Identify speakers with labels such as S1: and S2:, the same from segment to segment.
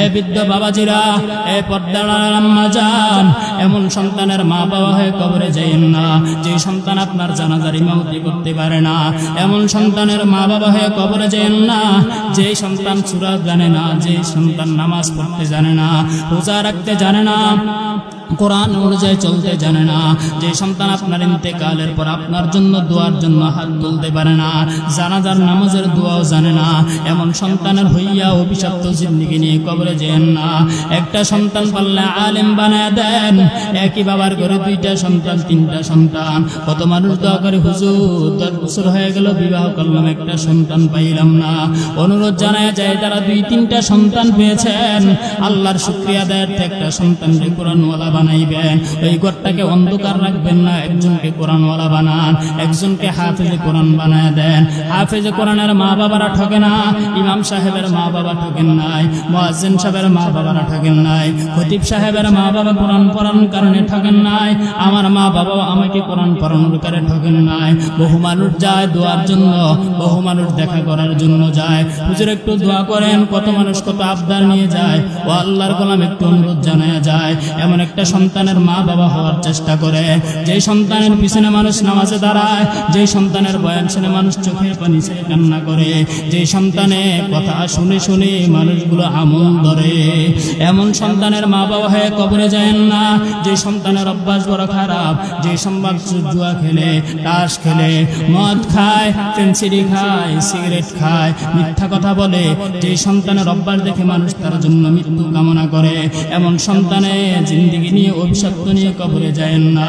S1: এ বৃদ্ধ বাবাজিরা, এ পর্দার আম্মা এমন সন্তানের মা বাবা হয়ে কবরে যাইয়েন না। যে সন্তান আপনার জানাজারি ইমামতি করতে পারে না, এমন সন্তানের মা বাবা হয়ে কবরে যাইয়েন না। যে সন্তান সুরা জানে না যে সন্তান নামাজ পড়তে জানে না, রোজা রাখতে জানে না। কোরআন অনুযায়ী চলতে জানে না। যে সন্তান আপনার ইন্তেকালের পর আপনার জন্য দোয়ার জন্য হাত তুলতে পারে না, জানাজার নামাজের দোয়াও জানে না। এমন সন্তানের হইয়া অভিশপ্ত জিন্দিগি নিয়ে কবরে যেন না। একটা সন্তান পারলে আলেম বানায় দেন, একই বাবার ঘরে দুইটা সন্তান, তিনটা সন্তান। কত মানুষ দোয়া করে, হুজুর, দশ বছর হয়ে গেল, বিবাহ করলাম, একটা সন্তান পাইলাম না। অনুরোধ জানায় যায়, তারা দুই, তিনটা সন্তান পেয়েছেন। আল্লাহর শুক্রিয়া দেয় একটা সন্তান কোরআনওয়ালা বানাইবেন ওই ঘরটাকে অন্ধকার রাখবেন না, একজনকে কোরআনওয়ালা বানান, একজনকে হাফেজে কোরআন বানায় দেন। হাফেজে কোরআনের মা বাবারা ঠকে না, ইমাম সাহেবের মা বাবা ঠকেন নাই, মোয়াজ্জিন সাহেবের মা বাবারা ঠকেন নাই, খতিব সাহেবের মা বাবা কোরআন পড়ানোর কারণে ঠকেন নাই, আমার মা বাবা আমাকে কোরআন পড়ানোর কারণে ঠকেন নাই। বহু মানুষ যায় দোয়ার জন্য, বহু মানুষ দেখা করার জন্য যায়। হুজুর একটু দোয়া করেন, কত মানুষ কত আবদার নিয়ে যায়। ও আল্লাহর কলাম একটু অনুরোধ জানায় যায়। এমন একটা সন্তানের মা বাবা হওয়ার চেষ্টা করে। যে সন্তানের পিছনে মানুষ নামাজে দাঁড়ায় যে সন্তানের বয়ান শুনে মানুষ চোখের পানি ছেড়ে কান্না করে। যে সন্তানে কথা শুনে শুনে মানুষগুলো আমল ধরে। এমন সন্তানের মা বাবা হয়ে কবরে যায় না। যে সন্তানের অভ্যাস বড় খারাপ যে সম্বাদ জুয়া খেলে, তাস খেলে, মদ খায় পেন্সিলি খায়, সিগারেট খায়, মিথ্যা কথা বলে যে সন্তানের অভ্যাস দেখে মানুষ তার জন্য মৃত্যু কামনা করে। এমন সন্তানে জিন্দিগি নিয়ে অভিশপ্ত নিয়ে কবরে যায়েন না।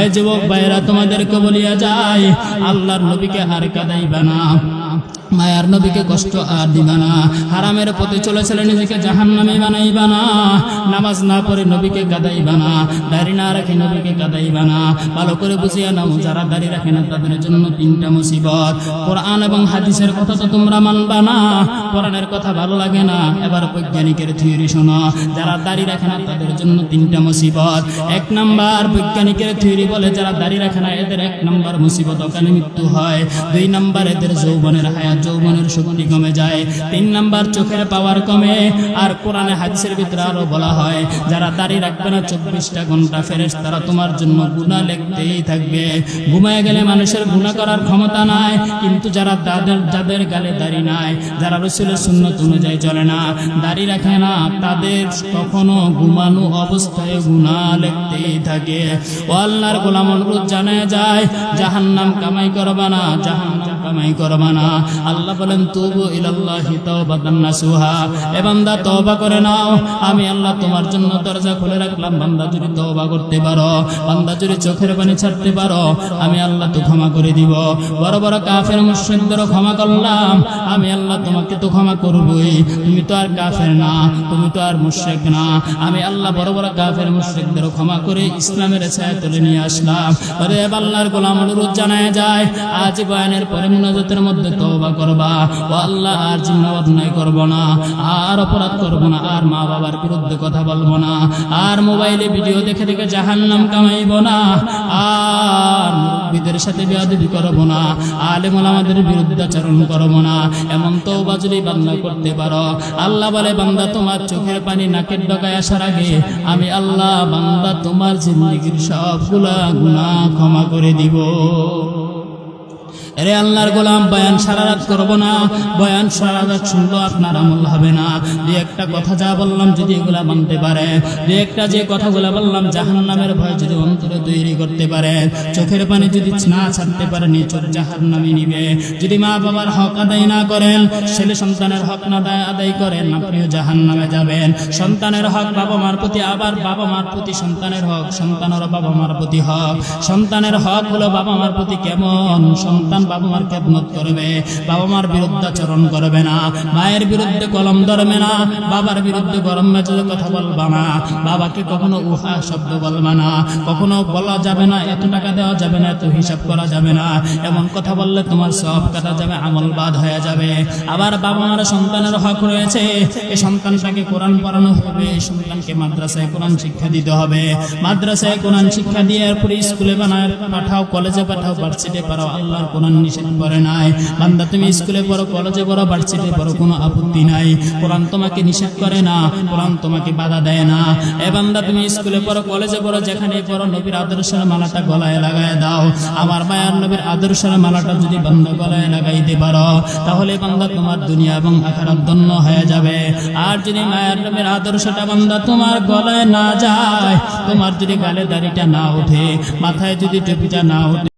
S1: এ যুবক ভাইরা তোমাদেরকে বলিয়া যায় আল্লাহর নবীকে হার কাদাইবা না। মায়ার নবীকে কষ্ট আর দিবা না। হারামের পথে চলেছিল নিজেকে জাহান নামে বানাইবা না। নামাজ না পড়ে নবীকে কাদাইবা না। দাড়ি না রাখে নবীকে কাদাইবা না। ভালো করে বুঝিয়া নাও, যারা দাড়ি রাখে না, তাদের জন্য তিনটা মুসিবত। কোরআন এবং হাদিসের কথা তো তোমরা মানবা না। কোরআনের কথা ভালো লাগে না। এবার বৈজ্ঞানিকের থিওরি শোনো। যারা দাড়ি রাখে না, তাদের জন্য তিনটা মুসিবত। এক নাম্বার, বৈজ্ঞানিকের থিওরি বলে যারা দাড়ি রাখে না, এদের এক নাম্বার মুসিবত ওখানে মৃত্যু হয়। দুই নাম্বার, এদের যৌবনের হায়াত যৌবনের শক্তি কমে যায়। তিন নাম্বার, চোখের পাওয়ার কমে। আর কোরআনে হাদিসের ভিতরে আরও বলা হয়, যারা দাড়ি রাখবে না, চব্বিশটা ঘণ্টা ফেরেস তারা তোমার জন্য গুণা লিখতেই থাকবে। ঘুমায় গেলে মানুষের গুণা করার ক্ষমতা নাই, কিন্তু যারা তাদের, যাদের গালে দাড়ি নাই, যারা রসুলের সুন্নত অনুযায়ী চলে না, দাড়ি রাখে না, তাদের কখনো ঘুমানো অবস্থায় গুণা লেখতেই থাকে। ও আল্লাহর গোলাম অনুরোধ জানা যায়, জাহান্নাম কামাই করবা না, জাহান্নাম কামাই করবা না আল্লাহ বলেন, তুবু ইলাল্লাহি তাওবাতান নাসুহা। এ বান্দা, তওবা করে নাও। আমি আল্লাহ তোমার জন্য দরজা খুলে রাখলাম। বান্দা, যদি তওবা করতে পারো, বান্দা যদি চোখের পানি ছাড়তে পারো, আমি আল্লাহ তো ক্ষমা করে দিব। বড় বড় কাফের মুশরিকদেরও ক্ষমা করলাম। আমি আল্লাহ তোমাকে তো ক্ষমা করবই। তুমি তো আর কাফের না, তুমি তো আর মুশরিক না। আমি আল্লাহ বড় বড় কাফের মুশরিকদেরও ক্ষমা করে ইসলামের ছায়া তুলে নিয়ে আসলাম। আরে আল্লাহর গোলাম অনুরোধ জানায় যায় আজ বয়ানের পরে মুনাজাতের মধ্যে তওবা করবা। ও আল্লাহ, আর জিন্ন অন্যায় করব না। আর অপরাধ করব না। আর মা বাবার বিরুদ্ধে কথা বলব না। আর মোবাইলে ভিডিও দেখে দেখে জাহান্নাম কামাইব না। আর মুরব্বীদের সাথে বেয়াদবি করব না। আলেম আমাদের বিরুদ্ধাচরণ করব না। এমন তওবা যদি বান্দা করতে পারো, আল্লাহ বলে, বান্দা, তোমার চোখের পানি নাকের ডগায় আসার আগে আমি আল্লাহ, বান্দা, তোমার জিন্দগির সবগুলা গুনাহ ক্ষমা করে দিব। রে আল্লাহর গোলাম, বয়ান সারা রাত করব না। বয়ান সারা রাত শুনলো, আপনার আমল হবে না। যে একটা কথা যা বললাম যদি এগুলা মানতে পারে। যে একটা যে কথাগুলা বললাম জাহান নামের ভয় যদি অন্তরে তৈরি করতে পারে। চোখের পানি যদি না ছাড়তে পারে চোখ জাহান নামে নিবে। যদি মা বাবার হক আদায় না করেন, ছেলে সন্তানের হক না আদায় করেন, আপনিও জাহান নামে যাবেন। সন্তানের হক বাবা মার প্রতি আবার বাবা মার প্রতি সন্তানের হক সন্তানের বাবা মার প্রতি হক। সন্তানের হক হলো বাবা মার প্রতি কেমন সন্তান বাবা মার খেদমত করবে বাবা মার বিরুদ্ধাচরণ করবে না, মায়ের বিরুদ্ধে কলম ধরবে না, বাবার বিরুদ্ধে গরম মেজাজে কথা বলবা না, বাবাকে কখনো উহা শব্দ বলবা না, কখনো বলা যাবে না, এত টাকা দেওয়া যাবে না, এত হিসাব করা যাবে না, এমন কথা বললে তোমার সব কাটা যাবে, আমল বাদ হয়ে যাবে। আবার বাবা মার সন্তানের হক রয়েছে এই সন্তানটাকে কোরআন পড়ানো হবে এই সন্তানকে মাদ্রাসায় কোরআন শিক্ষা দিতে হবে। মাদ্রাসায় কোরআন শিক্ষা দিয়ে এরপরে স্কুলে বানায়, পাঠাও, কলেজে পাঠাও ভার্সিটি পাঠাও, আল্লাহর কোরআন নিষেধ করে নাই। বান্দা, তুমি স্কুলে পড়ো, কলেজে পড়ো ভার্সিটি পড়ো, কোনো আপত্তি নাই। কোরআন তোমাকে নিষেধ করে না, কোরআন তোমাকে বাধা দেয় না। এ বান্দা, তুমি স্কুলে পড়ো, কলেজে পড়ো যেখানে পড়ো, নবীর আদর্শের মালাটা গলায় লাগায় দাও। আমার মায়ার নবীর আদর্শের মালাটা যদি বান্দা গলায় লাগাইতে পারো, তাহলে বান্দা তোমার দুনিয়া এবং আখারাত ধন্য হয়ে যাবে। আর যদি মায়ের নবীর আদর্শটা বান্দা তোমার গলায় না যায়, তোমার যদি গালে দাড়িটা না ওঠে, মাথায় যদি টুপিটা না ওঠে